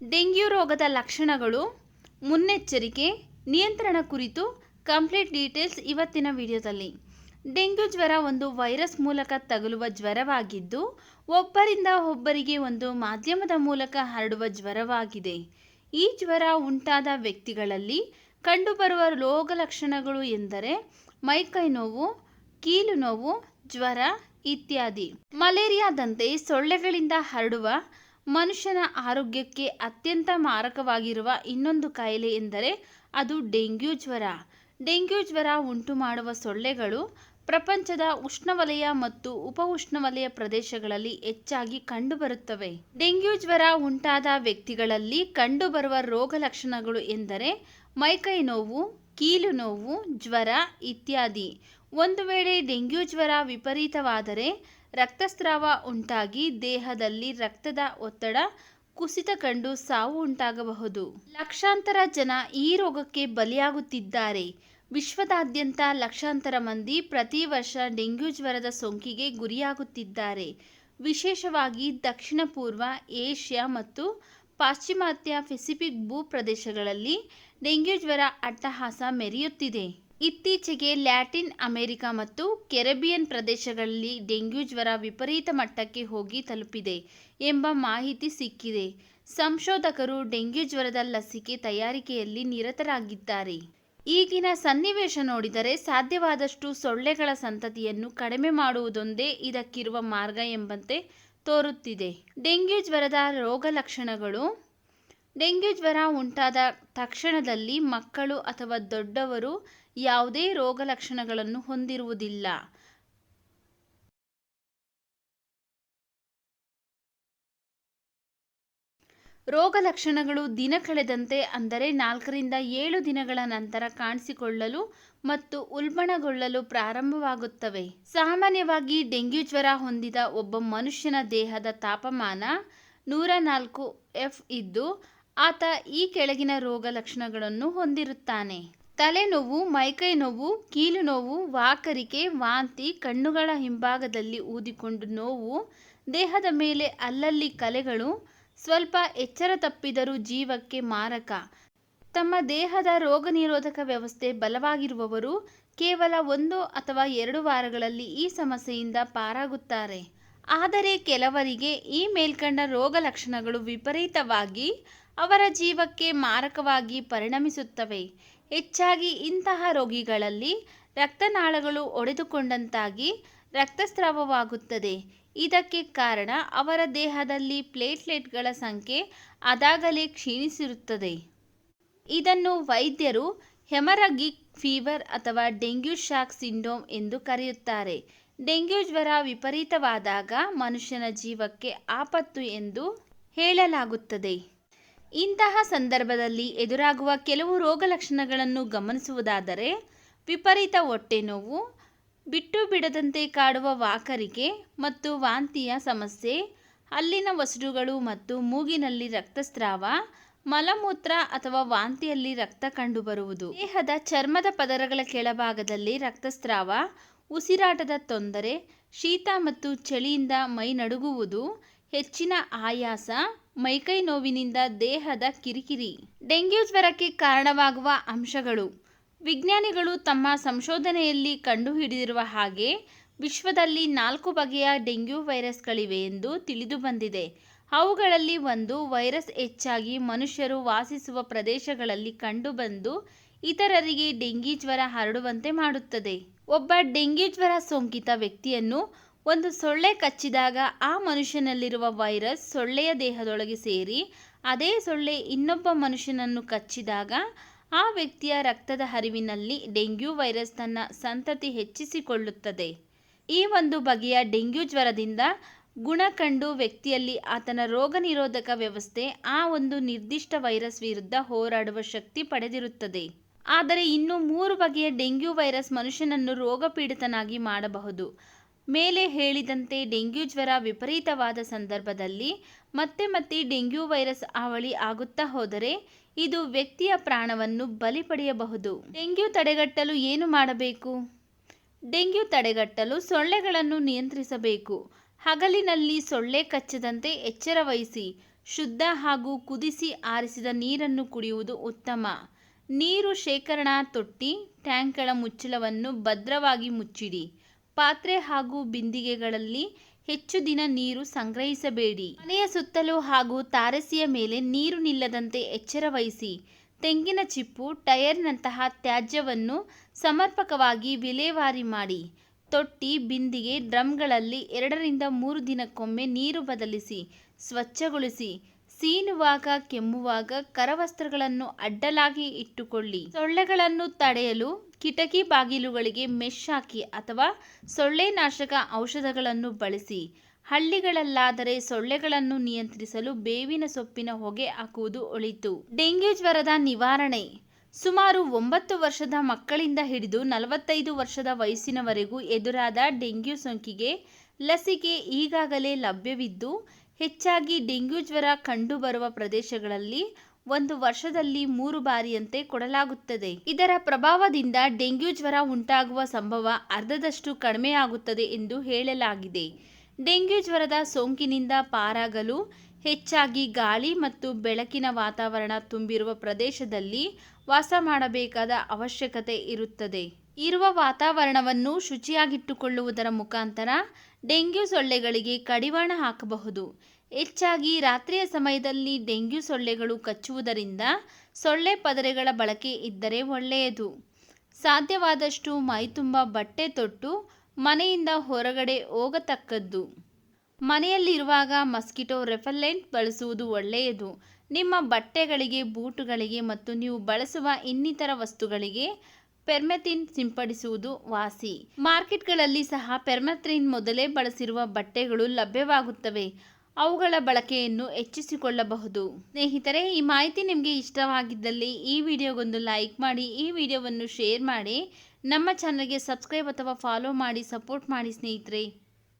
Dengue ರೋಗದ ಲಕ್ಷಣಗಳು, ಮುನ್ನೆಚ್ಚರಿಕೆ, ನಿಯಂತ್ರಣ ಕುರಿತು ಕಂಪ್ಲೀಟ್ ಡೀಟೇಲ್ಸ್ ಇವತ್ತಿನ ವಿಡಿಯೋದಲ್ಲಿ. ಡೆಂಗ್ಯೂ ಜ್ವರ ಒಂದು ವೈರಸ್ ಮೂಲಕ ತಗುಲುವ ಜ್ವರವಾಗಿದ್ದು, ಒಬ್ಬರಿಂದ ಒಬ್ಬರಿಗೆ ಒಂದು ಮಾಧ್ಯಮದ ಮೂಲಕ ಹರಡುವ ಜ್ವರವಾಗಿದೆ. ಈ ಜ್ವರ ಉಂಟಾದ ವ್ಯಕ್ತಿಗಳಲ್ಲಿ ಕಂಡುಬರುವ ರೋಗ ಲಕ್ಷಣಗಳು ಎಂದರೆ ಮೈಕೈ ನೋವು, ಕೀಲು ನೋವು, ಜ್ವರ ಇತ್ಯಾದಿ. ಮಲೇರಿಯಾದಂತೆ ಸೊಳ್ಳೆಗಳಿಂದ ಹರಡುವ ಮನುಷ್ಯನ ಆರೋಗ್ಯಕ್ಕೆ ಅತ್ಯಂತ ಮಾರಕವಾಗಿರುವ ಇನ್ನೊಂದು ಕಾಯಿಲೆ ಎಂದರೆ ಅದು ಡೆಂಗ್ಯೂ ಜ್ವರ. ಡೆಂಗ್ಯೂ ಜ್ವರ ಉಂಟು ಮಾಡುವ ಸೊಳ್ಳೆಗಳು ಪ್ರಪಂಚದ ಉಷ್ಣವಲಯ ಮತ್ತು ಉಪ ಉಷ್ಣವಲಯ ಪ್ರದೇಶಗಳಲ್ಲಿ ಹೆಚ್ಚಾಗಿ ಕಂಡುಬರುತ್ತವೆ. ಡೆಂಗ್ಯೂ ಜ್ವರ ಉಂಟಾದ ವ್ಯಕ್ತಿಗಳಲ್ಲಿ ಕಂಡುಬರುವ ರೋಗ ಲಕ್ಷಣಗಳು ಎಂದರೆ ಮೈಕೈ ನೋವು, ಕೀಲು ನೋವು, ಜ್ವರ ಇತ್ಯಾದಿ. ಒಂದು ವೇಳೆ ಡೆಂಗ್ಯೂ ಜ್ವರ ವಿಪರೀತವಾದರೆ ರಕ್ತಸ್ರಾವ ಉಂಟಾಗಿ ದೇಹದಲ್ಲಿ ರಕ್ತದ ಒತ್ತಡ ಕುಸಿತ ಕಂಡು ಸಾವು ಉಂಟಾಗಬಹುದು. ಲಕ್ಷಾಂತರ ಜನ ಈ ರೋಗಕ್ಕೆ ಬಲಿಯಾಗುತ್ತಿದ್ದಾರೆ. ವಿಶ್ವದಾದ್ಯಂತ ಲಕ್ಷಾಂತರ ಮಂದಿ ಪ್ರತಿ ವರ್ಷ ಡೆಂಗ್ಯೂ ಜ್ವರದ ಸೋಂಕಿಗೆ ಗುರಿಯಾಗುತ್ತಿದ್ದಾರೆ. ವಿಶೇಷವಾಗಿ ದಕ್ಷಿಣ ಪೂರ್ವ ಏಷ್ಯಾ ಮತ್ತು ಪಾಶ್ಚಿಮಾತ್ಯ ಪೆಸಿಫಿಕ್ ಭೂ ಪ್ರದೇಶಗಳಲ್ಲಿ ಡೆಂಗ್ಯೂ ಜ್ವರ ಅಟ್ಟಹಾಸ ಮೆರೆಯುತ್ತಿದೆ. ಇತ್ತೀಚೆಗೆ ಲ್ಯಾಟಿನ್ ಅಮೆರಿಕ ಮತ್ತು ಕೆರೆಬಿಯನ್ ಪ್ರದೇಶಗಳಲ್ಲಿ ಡೆಂಗ್ಯೂ ಜ್ವರ ವಿಪರೀತ ಮಟ್ಟಕ್ಕೆ ಹೋಗಿ ತಲುಪಿದೆ ಎಂಬ ಮಾಹಿತಿ ಸಿಕ್ಕಿದೆ. ಸಂಶೋಧಕರು ಡೆಂಗ್ಯೂ ಜ್ವರದ ಲಸಿಕೆ ತಯಾರಿಕೆಯಲ್ಲಿ ನಿರತರಾಗಿದ್ದಾರೆ. ಈಗಿನ ಸನ್ನಿವೇಶ ನೋಡಿದರೆ ಸಾಧ್ಯವಾದಷ್ಟು ಸೊಳ್ಳೆಗಳ ಸಂತತಿಯನ್ನು ಕಡಿಮೆ ಮಾಡುವುದೊಂದೇ ಇದಕ್ಕಿರುವ ಮಾರ್ಗ ಎಂಬಂತೆ ತೋರುತ್ತಿದೆ. ಡೆಂಗ್ಯೂ ಜ್ವರದ ರೋಗ ಲಕ್ಷಣಗಳು ಡೆಂಗ್ಯೂ ಜ್ವರ ಉಂಟಾದ ತಕ್ಷಣದಲ್ಲಿ ಮಕ್ಕಳು ಅಥವಾ ದೊಡ್ಡವರು ಯಾವುದೇ ರೋಗ ಲಕ್ಷಣಗಳನ್ನು ಹೊಂದಿರುವುದಿಲ್ಲ. ರೋಗ ಲಕ್ಷಣಗಳು ದಿನ ಕಳೆದಂತೆ ಅಂದರೆ ನಾಲ್ಕರಿಂದ ಏಳು ದಿನಗಳ ನಂತರ ಕಾಣಿಸಿಕೊಳ್ಳಲು ಮತ್ತು ಉಲ್ಬಣಗೊಳ್ಳಲು ಪ್ರಾರಂಭವಾಗುತ್ತವೆ. ಸಾಮಾನ್ಯವಾಗಿ ಡೆಂಗ್ಯೂ ಜ್ವರ ಹೊಂದಿದ ಒಬ್ಬ ಮನುಷ್ಯನ ದೇಹದ ತಾಪಮಾನ ನೂರ ನಾಲ್ಕು ಎಫ್ ಇದ್ದು ಆತ ಈ ಕೆಳಗಿನ ರೋಗ ಲಕ್ಷಣಗಳನ್ನು ಹೊಂದಿರುತ್ತಾನೆ. ತಲೆನೋವು ಮೈಕೈ ನೋವು ಕೀಲು ನೋವು ವಾಕರಿಕೆ, ವಾಂತಿ, ಕಣ್ಣುಗಳ ಹಿಂಭಾಗದಲ್ಲಿ ಊದಿಕೊಂಡು ನೋವು, ದೇಹದ ಮೇಲೆ ಅಲ್ಲಲ್ಲಿ ಕಲೆಗಳು, ಸ್ವಲ್ಪ ಎಚ್ಚರ ತಪ್ಪಿದರೂ ಜೀವಕ್ಕೆ ಮಾರಕ. ತಮ್ಮ ದೇಹದ ರೋಗ ನಿರೋಧಕ ವ್ಯವಸ್ಥೆ ಬಲವಾಗಿರುವವರು ಕೇವಲ ಒಂದು ಅಥವಾ ಎರಡು ವಾರಗಳಲ್ಲಿ ಈ ಸಮಸ್ಯೆಯಿಂದ ಪಾರಾಗುತ್ತಾರೆ. ಆದರೆ ಕೆಲವರಿಗೆ ಈ ಮೇಲ್ಕಂಡ ರೋಗ ಲಕ್ಷಣಗಳು ವಿಪರೀತವಾಗಿ ಅವರ ಜೀವಕ್ಕೆ ಮಾರಕವಾಗಿ ಪರಿಣಮಿಸುತ್ತವೆ. ಹೆಚ್ಚಾಗಿ ಇಂತಹ ರೋಗಿಗಳಲ್ಲಿ ರಕ್ತನಾಳಗಳು ಒಡೆದುಕೊಂಡಂತಾಗಿ ರಕ್ತಸ್ರಾವವಾಗುತ್ತದೆ. ಇದಕ್ಕೆ ಕಾರಣ ಅವರ ದೇಹದಲ್ಲಿ ಪ್ಲೇಟ್ಲೆಟ್ಗಳ ಸಂಖ್ಯೆ ಅದಾಗಲೇ ಕ್ಷೀಣಿಸಿರುತ್ತದೆ. ಇದನ್ನು ವೈದ್ಯರು ಹೆಮರಗಿಕ್ ಫೀವರ್ ಅಥವಾ ಡೆಂಗ್ಯೂ ಶಾಕ್ ಸಿಂಡ್ರೋಮ್ ಎಂದು ಕರೆಯುತ್ತಾರೆ. ಡೆಂಗ್ಯೂ ಜ್ವರ ವಿಪರೀತವಾದಾಗ ಮನುಷ್ಯನ ಜೀವಕ್ಕೆ ಆಪತ್ತು ಎಂದು ಹೇಳಲಾಗುತ್ತದೆ. ಇಂತಹ ಸಂದರ್ಭದಲ್ಲಿ ಎದುರಾಗುವ ಕೆಲವು ರೋಗ ಲಕ್ಷಣಗಳನ್ನು ಗಮನಿಸುವುದಾದರೆ ವಿಪರೀತ ಹೊಟ್ಟೆ ನೋವು, ಬಿಟ್ಟು ಬಿಡದಂತೆ ಕಾಡುವ ವಾಕರಿಕೆ ಮತ್ತು ವಾಂತಿಯ ಸಮಸ್ಯೆ ಅಲ್ಲಿನ ವಸಡುಗಳು ಮತ್ತು ಮೂಗಿನಲ್ಲಿ ರಕ್ತಸ್ರಾವ, ಮಲಮೂತ್ರ ಅಥವಾ ವಾಂತಿಯಲ್ಲಿ ರಕ್ತ ಕಂಡುಬರುವುದು. ದೇಹದ ಚರ್ಮದ ಪದರಗಳ ಕೆಳಭಾಗದಲ್ಲಿ ರಕ್ತಸ್ರಾವ, ಉಸಿರಾಟದ ತೊಂದರೆ, ಶೀತ ಮತ್ತು ಚಳಿಯಿಂದ ಮೈ ನಡುಗುವುದು ಹೆಚ್ಚಿನ ಆಯಾಸ ಮೈಕೈ ನೋವಿನಿಂದ ದೇಹದ ಕಿರಿಕಿರಿ, ಡೆಂಗ್ಯೂ ಜ್ವರಕ್ಕೆ ಕಾರಣವಾಗುವ ಅಂಶಗಳು. ವಿಜ್ಞಾನಿಗಳು ತಮ್ಮ ಸಂಶೋಧನೆಯಲ್ಲಿ ಕಂಡುಹಿಡಿದಿರುವ ಹಾಗೆ ವಿಶ್ವದಲ್ಲಿ ನಾಲ್ಕು ಬಗೆಯ ಡೆಂಗ್ಯೂ ವೈರಸ್ಗಳಿವೆ ಎಂದು ತಿಳಿದುಬಂದಿದೆ ಅವುಗಳಲ್ಲಿ ಒಂದು ವೈರಸ್ ಹೆಚ್ಚಾಗಿ ಮನುಷ್ಯರು ವಾಸಿಸುವ ಪ್ರದೇಶಗಳಲ್ಲಿ ಕಂಡುಬಂದು ಇತರರಿಗೆ ಡೆಂಗಿ ಜ್ವರ ಹರಡುವಂತೆ ಮಾಡುತ್ತದೆ. ಒಬ್ಬ ಡೆಂಗಿ ಜ್ವರ ಸೋಂಕಿತ ವ್ಯಕ್ತಿಯನ್ನು ಒಂದು ಸೊಳ್ಳೆ ಕಚ್ಚಿದಾಗ ಆ ಮನುಷ್ಯನಲ್ಲಿರುವ ವೈರಸ್ ಸೊಳ್ಳೆಯ ದೇಹದೊಳಗೆ ಸೇರಿ ಅದೇ ಸೊಳ್ಳೆ ಇನ್ನೊಬ್ಬ ಮನುಷ್ಯನನ್ನು ಕಚ್ಚಿದಾಗ ಆ ವ್ಯಕ್ತಿಯ ರಕ್ತದ ಹರಿವಿನಲ್ಲಿ ಡೆಂಗ್ಯೂ ವೈರಸ್ ತನ್ನ ಸಂತತಿ ಹೆಚ್ಚಿಸಿಕೊಳ್ಳುತ್ತದೆ. ಈ ಒಂದು ಬಗೆಯ ಡೆಂಗ್ಯೂ ಜ್ವರದಿಂದ ಗುಣ ಕಂಡು ವ್ಯಕ್ತಿಯಲ್ಲಿ ಆತನ ರೋಗ ನಿರೋಧಕ ವ್ಯವಸ್ಥೆ, ಆ ಒಂದು ನಿರ್ದಿಷ್ಟ ವೈರಸ್ ವಿರುದ್ಧ ಹೋರಾಡುವ ಶಕ್ತಿ ಪಡೆದಿರುತ್ತದೆ. ಆದರೆ ಇನ್ನು ಮೂರು ಬಗೆಯ ಡೆಂಗ್ಯೂ ವೈರಸ್ ಮನುಷ್ಯನನ್ನು ರೋಗಪೀಡಿತನಾಗಿ ಮಾಡಬಹುದು. ಮೇಲೆ ಹೇಳಿದಂತೆ ಡೆಂಗ್ಯೂ ಜ್ವರ ವಿಪರೀತವಾದ ಸಂದರ್ಭದಲ್ಲಿ ಮತ್ತೆ ಮತ್ತೆ ಡೆಂಗ್ಯೂ ವೈರಸ್ ಹಾವಳಿ ಆಗುತ್ತಾ ಹೋದರೆ ಇದು ವ್ಯಕ್ತಿಯ ಪ್ರಾಣವನ್ನು ಬಲಿ ಪಡೆಯಬಹುದು. ಡೆಂಗ್ಯೂ ತಡೆಗಟ್ಟಲು ಏನು ಮಾಡಬೇಕು? ಡೆಂಗ್ಯೂ ತಡೆಗಟ್ಟಲು ಸೊಳ್ಳೆಗಳನ್ನು ನಿಯಂತ್ರಿಸಬೇಕು. ಹಗಲಿನಲ್ಲಿ ಸೊಳ್ಳೆ ಕಚ್ಚದಂತೆ ಎಚ್ಚರ ವಹಿಸಿ, ಶುದ್ಧ ಹಾಗೂ ಕುದಿಸಿ ಆರಿಸಿದ ನೀರನ್ನು ಕುಡಿಯುವುದು ಉತ್ತಮ. ನೀರು ಶೇಖರಣಾ ತೊಟ್ಟಿ, ಟ್ಯಾಂಕ್ಗಳ ಮುಚ್ಚಳವನ್ನು ಭದ್ರವಾಗಿ ಮುಚ್ಚಿಡಿ. ಪಾತ್ರೆ ಹಾಗೂ ಬಿಂದಿಗೆಗಳಲ್ಲಿ ಹೆಚ್ಚು ದಿನ ನೀರು ಸಂಗ್ರಹಿಸಬೇಡಿ. ಮನೆಯ ಸುತ್ತಲೂ ಹಾಗೂ ತಾರಸಿಯ ಮೇಲೆ ನೀರು ನಿಲ್ಲದಂತೆ ಎಚ್ಚರ ವಹಿಸಿ. ತೆಂಗಿನ ಚಿಪ್ಪು, ಟೈರ್ನಂತಹ ತ್ಯಾಜ್ಯವನ್ನು ಸಮರ್ಪಕವಾಗಿ ವಿಲೇವಾರಿ ಮಾಡಿ. ತೊಟ್ಟಿ, ಬಿಂದಿಗೆ, ಡ್ರಮ್ಗಳಲ್ಲಿ ಎರಡರಿಂದ ಮೂರು ದಿನಕ್ಕೊಮ್ಮೆ ನೀರು ಬದಲಿಸಿ, ಸ್ವಚ್ಛಗೊಳಿಸಿ. ಸೀನುವಾಗ, ಕೆಮ್ಮುವಾಗ ಕರವಸ್ತ್ರಗಳನ್ನು ಅಡ್ಡಲಾಗಿ ಇಟ್ಟುಕೊಳ್ಳಿ. ಸೊಳ್ಳೆಗಳನ್ನು ತಡೆಯಲು ಕಿಟಕಿ ಬಾಗಿಲುಗಳಿಗೆ ಮೆಶ್ ಹಾಕಿ ಅಥವಾ ಸೊಳ್ಳೆ ನಾಶಕ ಔಷಧಗಳನ್ನು ಬಳಸಿ. ಹಳ್ಳಿಗಳಲ್ಲಾದರೆ ಸೊಳ್ಳೆಗಳನ್ನು ನಿಯಂತ್ರಿಸಲು ಬೇವಿನ ಸೊಪ್ಪಿನ ಹೊಗೆ ಹಾಕುವುದು ಒಳಿತು. ಡೆಂಗ್ಯೂ ಜ್ವರದ ನಿವಾರಣೆ. ಸುಮಾರು ಒಂಬತ್ತು ವರ್ಷದ ಮಕ್ಕಳಿಂದ ಹಿಡಿದು ನಲವತ್ತೈದು ವರ್ಷದ ವಯಸ್ಸಿನವರೆಗೂ ಎದುರಾದ ಡೆಂಗ್ಯೂ ಸೋಂಕಿಗೆ ಲಸಿಕೆ ಈಗಾಗಲೇ ಲಭ್ಯವಿದ್ದು ಹೆಚ್ಚಾಗಿ ಡೆಂಗ್ಯೂ ಜ್ವರ ಕಂಡುಬರುವ ಪ್ರದೇಶಗಳಲ್ಲಿ ಒಂದು ವರ್ಷದಲ್ಲಿ ಮೂರು ಬಾರಿಯಂತೆ ಕೊಡಲಾಗುತ್ತದೆ. ಇದರ ಪ್ರಭಾವದಿಂದ ಡೆಂಗ್ಯೂ ಜ್ವರ ಉಂಟಾಗುವ ಸಂಭವ ಅರ್ಧದಷ್ಟು ಕಡಿಮೆಯಾಗುತ್ತದೆ ಎಂದು ಹೇಳಲಾಗಿದೆ. ಡೆಂಗ್ಯೂ ಜ್ವರದ ಸೋಂಕಿನಿಂದ ಪಾರಾಗಲು ಹೆಚ್ಚಾಗಿ ಗಾಳಿ ಮತ್ತು ಬೆಳಕಿನ ವಾತಾವರಣ ತುಂಬಿರುವ ಪ್ರದೇಶದಲ್ಲಿ ವಾಸ ಮಾಡಬೇಕಾದ ಅವಶ್ಯಕತೆ ಇರುತ್ತದೆ. ಇರುವ ವಾತಾವರಣವನ್ನು ಶುಚಿಯಾಗಿಟ್ಟುಕೊಳ್ಳುವುದರ ಮುಖಾಂತರ ಡೆಂಗ್ಯೂ ಸೊಳ್ಳೆಗಳಿಗೆ ಕಡಿವಾಣ ಹಾಕಬಹುದು. ಹೆಚ್ಚಾಗಿ ರಾತ್ರಿಯ ಸಮಯದಲ್ಲಿ ಡೆಂಗ್ಯೂ ಸೊಳ್ಳೆಗಳು ಕಚ್ಚುವುದರಿಂದ ಸೊಳ್ಳೆ ಪದರೆಗಳ ಬಳಕೆ ಇದ್ದರೆ ಒಳ್ಳೆಯದು. ಸಾಧ್ಯವಾದಷ್ಟು ಮೈತುಂಬ ಬಟ್ಟೆ ತೊಟ್ಟು ಮನೆಯಿಂದ ಹೊರಗಡೆ ಹೋಗತಕ್ಕದ್ದು. ಮನೆಯಲ್ಲಿರುವಾಗ ಮಸ್ಕಿಟೋ ರೆಫಲೆಂಟ್ ಬಳಸುವುದು ಒಳ್ಳೆಯದು. ನಿಮ್ಮ ಬಟ್ಟೆಗಳಿಗೆ, ಬೂಟುಗಳಿಗೆ ಮತ್ತು ನೀವು ಬಳಸುವ ಇನ್ನಿತರ ವಸ್ತುಗಳಿಗೆ ಪೆರ್ಮೆಥಿನ್ ಸಿಂಪಡಿಸುವುದು ವಾಸಿ. ಮಾರ್ಕೆಟ್ಗಳಲ್ಲಿ ಸಹ ಪೆರ್ಮೆಥ್ರಿನ್ ಮೊದಲೇ ಬಳಸಿರುವ ಬಟ್ಟೆಗಳು ಲಭ್ಯವಾಗುತ್ತವೆ. ಅವುಗಳ ಬಳಕೆಯನ್ನು ಹೆಚ್ಚಿಸಿಕೊಳ್ಳಬಹುದು. ಸ್ನೇಹಿತರೆ, ಈ ಮಾಹಿತಿ ನಿಮಗೆ ಇಷ್ಟವಾಗಿದ್ದಲ್ಲಿ ಈ ವಿಡಿಯೋಗೊಂದು ಲೈಕ್ ಮಾಡಿ, ಈ ವಿಡಿಯೋವನ್ನು ಶೇರ್ ಮಾಡಿ, ನಮ್ಮ ಚಾನಲ್ಗೆ ಸಬ್ಸ್ಕ್ರೈಬ್ ಅಥವಾ ಫಾಲೋ ಮಾಡಿ, ಸಪೋರ್ಟ್ ಮಾಡಿ ಸ್ನೇಹಿತರೆ.